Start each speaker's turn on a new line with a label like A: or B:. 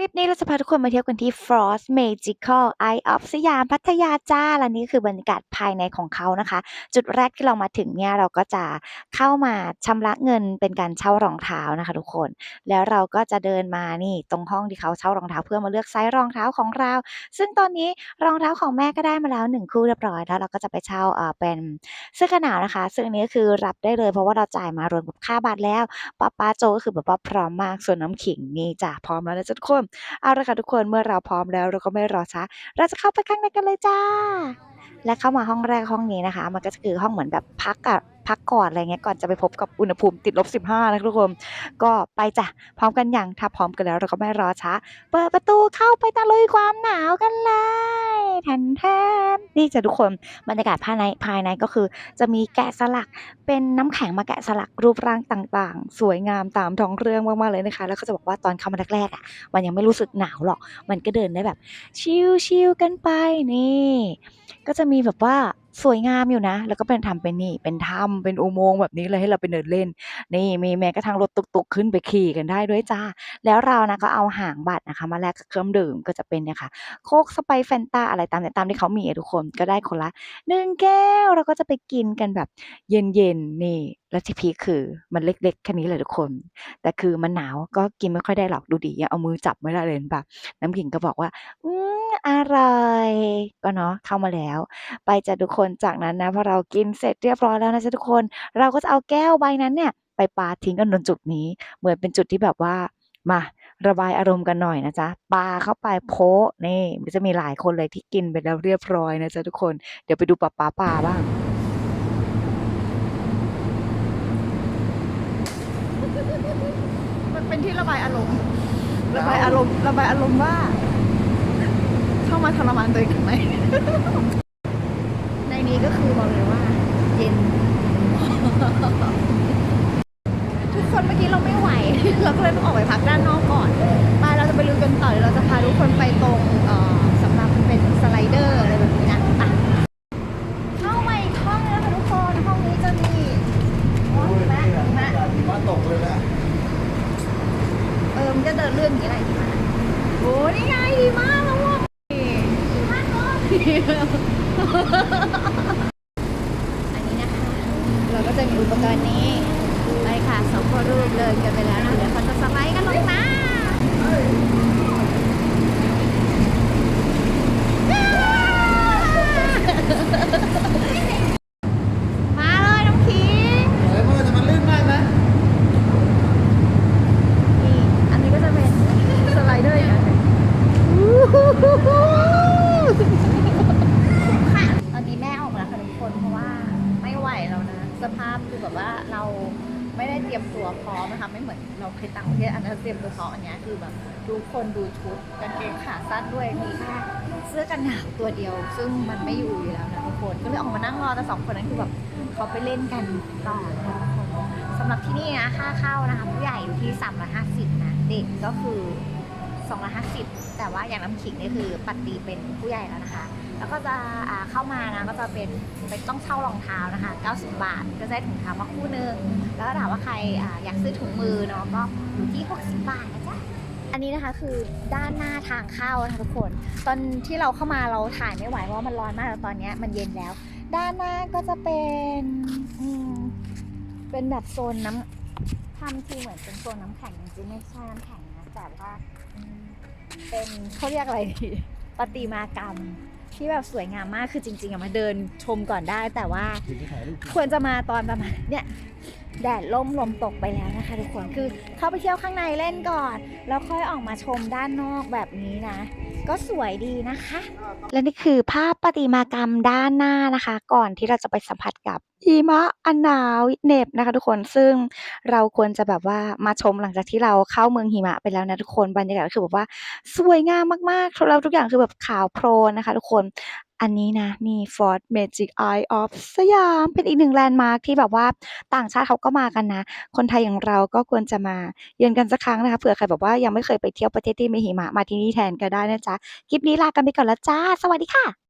A: ลิปนี้เราจะพาทุกคนมาเที่ยวกันที่ Frost Magical Eye of สยามพัทยาจ้าและนี่คือบรรยากาศภายในของเขานะคะ จุดแรกที่เรามาถึงเนี่ยเราก็จะเข้ามาชำระเงินเป็นการเช่ารองเท้านะคะ ทุกคน แล้วเราก็จะเดินมานี่ตรงห้องที่เขาเช่ารองเท้าเพื่อมาเลือกไซส์รองเท้าของเรา ซึ่งตอนนี้รองเท้าของแม่ก็ได้มาแล้วหนึ่งคู่เรียบร้อยแล้วเราก็จะไปเช่าเออเป็นเสื้อกันหนาวนะคะ ซึ่งอันนี้ก็คือรับได้เลยเพราะว่าเราจ่ายมารวมกับค่าบัตรแล้วป้าป้าโจก็คือแบบว่าพร้อมมากส่วนน้ำขิงนี่จ้ะพร้อมแล้วนะทุกคนเอาละค่ะทุกคนเมื่อเราพร้อมแล้วเราก็ไม่รอช้า เราจะเข้าไปข้างในกันเลยจ้า และเข้ามาห้องแรกห้องนี้นะคะ มันก็จะคือห้องเหมือนแบบพักอะพักก่อนอะไรเงี้ยก่อนจะไปพบกับอุณหภูมิติดลบ 15 นะทุกคนก็ไปจ้ะพร้อมกันอย่างถ้าพร้อมกันแล้วเราก็ไม่รอช้า เปิดประตูเข้าไปตะลุยความหนาวกันเลยแทนแทนนี่จะทุกคนบรรยากาศภายในภายในก็คือ จะมีแกะสลักเป็นน้ำแข็งมาแกะสลักรูปร่างต่างๆ สวยงามตามท้องเรื่องมากๆเลยนะคะ แล้วก็จะบอกว่าตอนเข้ามาแรกๆอะมันยังไม่รู้สึกหนาวหรอก มันก็เดินได้แบบ ชิลๆกันไปนี่ ก็จะมีแบบว่าสวยงามอยู่นะ แล้วก็เป็นทำเป็นนี่ เป็นถ้ำเป็นอุโมงค์แบบนี้เลยให้เราไปเดินเล่น นี่มีแม้กระทั่งรถตุกๆขึ้นไปขี่กันได้ด้วยจ้า แล้วเรานะก็เอาหางบัตรนะคะ มาแลกกับเครื่องดื่มก็จะเป็นเนี่ยค่ะ โค้กสไปร์แฟนตาอะไรตามเนี่ยตามที่เขามีทุกคนก็ได้คนละหนึ่งแก้วเราก็จะไปกินกันแบบเย็นๆนี่แล้วที่พีคือมันเล็กๆแค่นี้เลยทุกคน แต่คือมันหนาวก็กินไม่ค่อยได้หรอกดูดิยังเอามือจับไม่ได้เลยเห็นเปล่าน้ำขิงก็บอกว่า อืม อร่อยก็เนาะเข้ามาแล้ว ไปจ้ะทุกคนจากนั้นนะพอเรากินเสร็จเรียบร้อยแล้วนะจ๊ะทุกคน เราก็จะเอาแก้วใบนั้นเนี่ย ไปปาทิ้งกันบนจุดนี้ เหมือนเป็นจุดที่แบบว่ามาระบายอารมณ์กันหน่อยนะจ๊ะปาเข้าไปโพนี่มันจะมีหลายคนเลยที่กินไปแล้วเรียบร้อยนะจ๊ะทุกคนเดี๋ยวไปดูปาปาปาบ้าง
B: มันเป็นที่ระบายอารมณ์ ระบายอารมณ์ ระบายอารมณ์ว่า เข้ามาทรมานตัวเองทำไมในนี้ก็คือบอกเลยว่า เย็น ทุกคนเมื่อกี้เราไม่ไหว เราก็เลยต้องออกไปพักด้านนอกก่อนไปเราจะไปลุยกันต่อเดี๋ยวเราจะพาทุกคนไปตรงเอ่อสำหรับเป็นสไลเดอร์อะไรแบบนี้นะไปเข้ามาอีกห้องแล้วค่ะทุกคนห้องนี้จะมีห้องหิมะหิมะ
C: มาตกเลยนะ
B: เออมันจะเดินเรื่องอย่างนี้แหละดีมากโอ้นี่ไงดีมากแล้วว่ะดีมากเลย อันนี้นะคะ เราก็จะมีอุปกรณ์นี้ ไปค่ะสองพ่อรูปเดินกันไปแล้วนะเดี๋ยวเขาจะสไลด์กันลงมามาเลยน้องขิง
C: เฮ้ยมันจะมันลื่นมากนะ
B: นี่อันนี้ก็จะเป็นสไลเดอร์อย่างนั้นค่ะตอนนี้แม่ออกมาแล้วค่ะทุกคนเพราะว่าไม่ไหวแล้วนะ สภาพคือแบบว่าเราไม่ได้เต รียมตัวพร้อมนะคะไม่เหมือนเราเคยต่างประเทศอันนั้นเตรียมตัวพร้อมอันเนี้ยคือแบบดูคนดูชุดกางเกงขาสั้นด้วยมีแค่เสื้อกันหนาวตัวเดียว ซึ่งมันไม่อยู่อยู่แล้วนะทุกคนก็เลยออกมานั่งรอแต่สองคนนั้นคือแบบเขาไปเล่นกันต่อนะทุกคนสำหรับที่นี่นะค่าเข้านะคะผู้ใหญ่อยู่ที่350นะเด็กก็คือ250แต่ว่าอย่างน้ำขิงนี่คือปัดตีเป็นผู้ใหญ่แล้วนะคะ แล้วก็จะอ่าเข้ามานะก็จะเป็นเป็นต้องเช่ารองเท้านะคะ 90 บาท ก็จะได้ถุงเท้ามาคู่หนึงแล้วก็ถามว่าใครอ่าอยากซื้อถุงมือเนาะก็อยู่ที่ 60 บาทนะจ๊ะอันนี้นะคะคือด้านหน้าทางเข้านะคะทุกคน ตอนที่เราเข้ามาเราถ่ายไม่ไหวเพราะว่ามันร้อนมากแล้วตอนนี้มันเย็นแล้ว ด้านหน้าก็จะเป็นอืมเป็นแบบโซนน้ำทำทีเหมือนเป็นโซนน้ำแข็งจริงๆไม่ใช่น้ำแข็งนะแต่ว่าอืมเป็นเขาเรียกอะไรดีประติมากรรม ที่แบบสวยงามมากคือจริงๆอะมาเดินชมก่อนได้ แต่ว่า
C: ถึงจะถ่ายรูป
B: ควรจะมาตอนประมาณเนี่ยแดดล่มลมตกไปแล้วนะคะทุกคนคือเข้าไปเที่ยวข้างในเล่นก่อน แล้วค่อยออกมาชมด้านนอกแบบนี้นะ ก็สวยดีนะคะ
A: และนี่คือภาพประติมากรรมด้านหน้านะคะ ก่อนที่เราจะไปสัมผัสกับ หิมะอันหนาวเหน็บนะคะทุกคน ซึ่งเราควรจะแบบว่ามาชมหลังจากที่เราเข้าเมืองหิมะไปแล้วนะทุกคน บรรยากาศก็คือแบบว่าสวยงามมากๆแล้วทุกอย่างคือแบบขาวโพลนนะคะทุกคนอันนี้นะนี่ Fort Magic Eye of สยามเป็นอีกหนึ่งแลนด์มาร์คที่แบบว่าต่างชาติเขาก็มากันนะ คนไทยอย่างเราก็ควรจะมาเยือนกันสักครั้งนะคะเผื่อใครแบบว่ายังไม่เคยไปเที่ยวประเทศที่มีหิมะมาที่นี่แทนก็ได้นะจ๊ะ คลิปนี้ลากันไปก่อนแล้วจ้า สวัสดีค่ะ